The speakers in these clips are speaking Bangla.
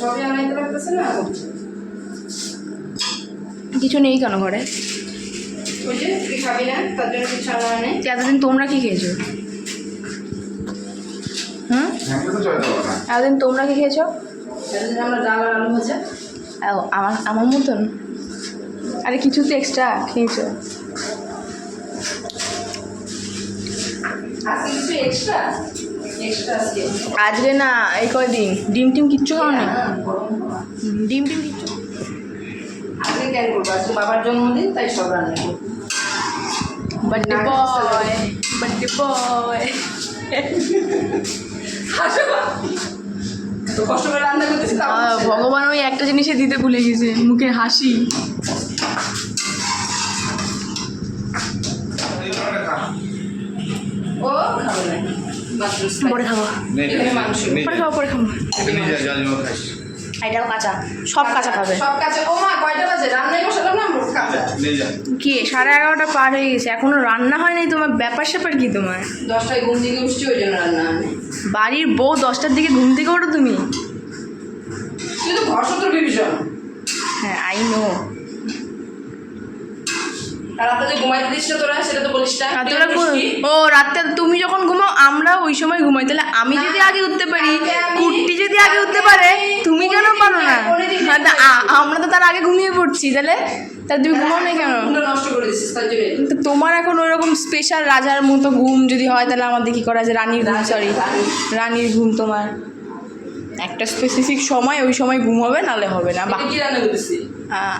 সবই আনাইতে পারতেছে না? কিছু নেই কেন ঘরে? এতদিন তোমরা কি খেয়েছো? হুম? এতদিন তোমরা কি খেয়েছো? আমরা আমার আমার মতন? আরে কিছু তো এক্সট্রা খেয়েছো এক্সট্রা আজকে না এই কয়দিন ডিম টিম কিচ্ছু খাও না? গরম খাওয়া। ডিম টিম কিচ্ছু? আজকে কেন করব। আজকে বাবার জন্মদিন তাই সব রান্না করব। Birthday boy birthday boy. ভগবান ওই একটা জিনিসে দিতে ভুলে গেছে মুখে হাসি। পরে খাব। পরে খাব পরে খাব। এটাও কাঁচা। সব কাঁচা খাবে। সব কাঁচা। ও মা কয়টা বাজে? রান্নাই বসালাম না আমরা কাঁচা? কি সাড়ে এগারোটা পার হয়ে গেছে। এখনও রান্না হয় নাই তোমার? ব্যাপার স্যাপার কি তোমার? দশটায় ঘুম থেকে উঠছি ওই জন্য রান্না বাড়ির বউ দশটার দিকে ঘুম থেকে ওঠো তুমি? ঘর হ্যাঁ আই নো আর রাতে যে ঘুমাইতে দিস না তোরা সেটা তো বলিস না আর তোরা কো- ও রাতে তুমি যখন ঘুমাও আমরা ওই সময় ঘুমাই। তাহলে আমি যদি আগে উঠতে পারি কুট্টি যদি আগে উঠতে পারে তুমি কেন পারো না? হ্যাঁ, তা আমরা তো তার আগে ঘুমিয়ে পড়ছি তাহলে? তাহলে তুমি ঘুমাও না কেন? তো তোমার এখন ওইরকম স্পেশাল রাজার মতো ঘুম যদি হয় তাহলে আমাদের কি করা যায়? রানীর ঘুম সরি রানীর ঘুম তোমার। একটা স্পেসিফিক সময় ওই সময় ঘুম হবে নালে হবে না। বা কি রান্না করেছি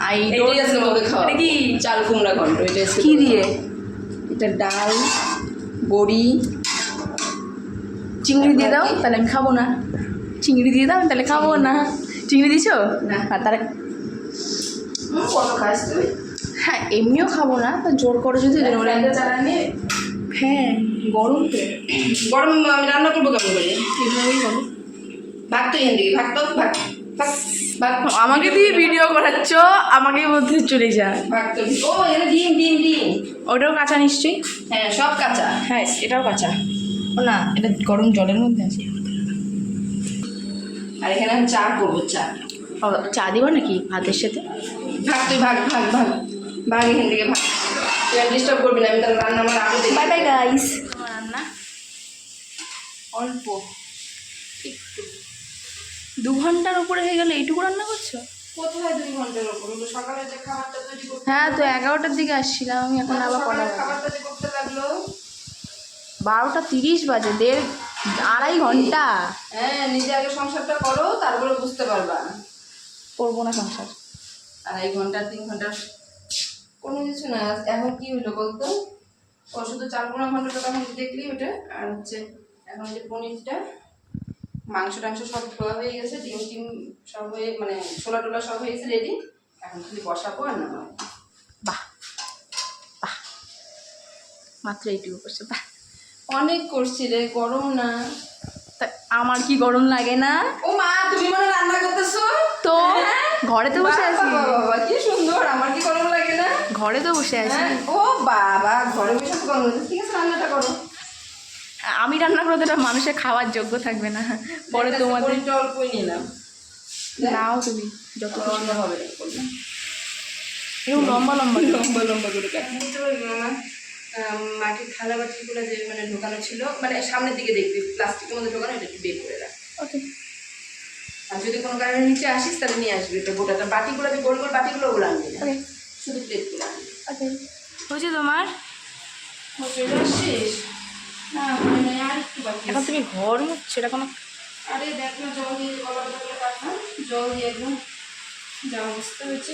আই এটাই আছে আমাকে খাওয়া এটা কি চাল কুমড়া ঘন্ট? এটা কি দিয়ে? এটা ডাল বড়ি। চিংড়ি দিয়ে দাও? তাহলে আমি খাব না। চিংড়ি দিয়ে দাও তাহলে খাব না। চিংড়ি দিছো? না। আর তুই। হ্যাঁ এমনিও খাব না তো জোর করে যদি হ্যাঁ গরম তো। গরম আমি রান্না করব কেমন করে? এভাবেই বলো ভাত তো থেকে ভাত তো ভাত আমাকে দিয়ে ভিডিও করাচ্ছ আমাকে বলতে চলে যা। ও এখানে ডিম ডিম ডিম। ওটাও কাঁচা নিশ্চয়ই? হ্যাঁ সব কাঁচা। হ্যাঁ এটাও কাঁচা। ও না এটা গরম জলের মধ্যে আছে। আর এখানে আমি চা করব চা। চা দিবা নাকি ভাতের সাথে? ভাগ তুই ভাগ ভাগ ভাগ। ভাগ এখান থেকে ভাগ। তুই আর ডিস্টার্ব করবি না আমি তাহলে রান্না আমার আগে বাই বাই গাইস রান্না? অল্প। একটু। দু ঘণ্টার উপরে হয়ে গেলে এইটুকু রান্না করছ? কোথায় দুই ঘণ্টার ওপর সকালে যে খাবারটা তৈরি হ্যাঁ তো এগারোটার দিকে আসছিলাম আমি এখন আবার কটা? খাবারটা করতে লাগল? বারোটা তিরিশ বাজে দেড় আড়াই ঘণ্টা? হ্যাঁ নিজে আগে সংসারটা করো তারপরে বুঝতে পারবা। করব না সংসার। আড়াই ঘণ্টা তিন ঘণ্টা কোনো কিছু না। এখন কি হলো বলতো? ও শুধু চার পনেরো ঘন্টাটা তখন দেখলি ওটা আর হচ্ছে এখন যে পনিরটা মাংস টাংস সব ধোয়া হয়ে গেছে ডিম টিম সব হয়ে মানে ছোলা টোলা সব হয়ে গেছে রেডি এখন খালি বসাবো আর না বাহ বাহ। মাত্র এইটুকু করছে বাহ। অনেক করছি রে গরম না। আমার কি গরম লাগে না? ও মা তুমি মনে রান্না করতেছো? তো ঘরে তো বসে আছি। বাবা, কি সুন্দর আমার কি গরম লাগে না? ঘরে তো বসে আছি। হ্যাঁ? ও বাবা ঘরে বসে গরম ঠিক আছে রান্নাটা করো। আমি রান্না করে তো এটা মানুষের খাওয়ার যোগ্য থাকবে না। পরে তোমাদের অল্পই নিলাম নাও। তুমি যত হবে। এরকম লম্বা লম্বা লম্বা লম্বা করে মাটির থালা বাটিগুলো যে মানে ঢোকানো ছিল মানে সামনের দিকে দেখবি প্লাস্টিকের মধ্যে ঢোকানো এটা একটু বের করে রাখ। ওকে। আর যদি কোনো কারণে নিচে আসিস তাহলে নিয়ে আসবি এটা গোটাটা বাটিগুলো যে গোল গোল বাটিগুলো ওগুলো আনবি না। ওকে। শুধু প্লেটগুলো আনবি। ওকে। হয়েছে তোমার? ও, এখন আছে। তুমি ঘর মুছছো এটা কোনো আরে দেখ না জল দিয়ে গলার জলে কাটা জল দিয়ে একদম যা অবস্থা হয়েছে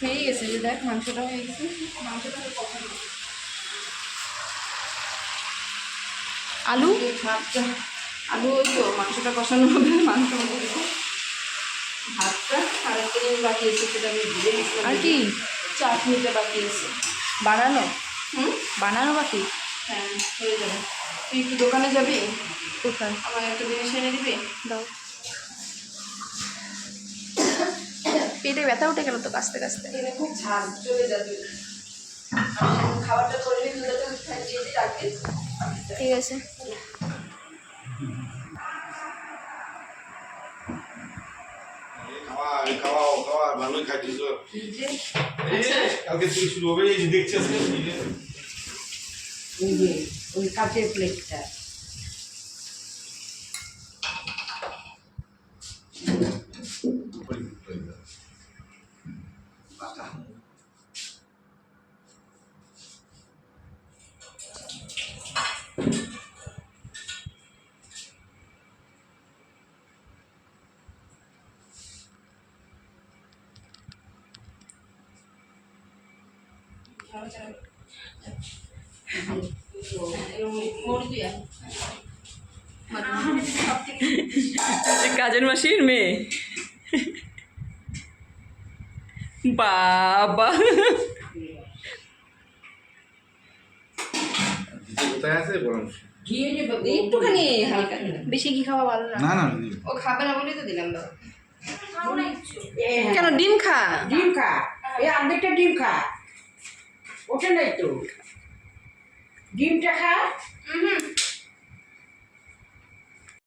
হয়ে গেছে যে দেখ মাংসটা হয়ে গেছে। মাংসটা তো আলু? ভাতটা আলু ওই তো মাংসটা কষানো হবে মাংস ভাতটা আর একটা জিনিস বাকি আছে সেটা আমি গেছিলাম আর কি? চাটনিটা বাকি আছে। বানানো? হুম? বানানো বাকি? হ্যাঁ হয়ে যাবে। তুই কি দোকানে যাবি? কোথায়? আমার একটা জিনিস এনে দিবি? দাও। পেটে ব্যথা উঠে গেল তো কাছতে কাছতে এখানে খুব ঝাল চলে যাবে। খাবারটা করে রাখবি। ঠিক আছে। ভালোই খাইছিস কালকে থেকে শুরু হবে এই যে দেখছি আজকে। এই যে ওই যে ওই কাঁচের প্লেটটা কাজের মাসির মেয়ে। বাবা। একটুখানি হালকা। বেশি কি খাওয়া ভালো না। না না ও খাবে না বলেই তো দিলাম দাও। কেন ডিম খা? ডিম খা। এই অর্ধেকটা ডিম খা। ওটা নাই তো। ডিমটা খা। হুম।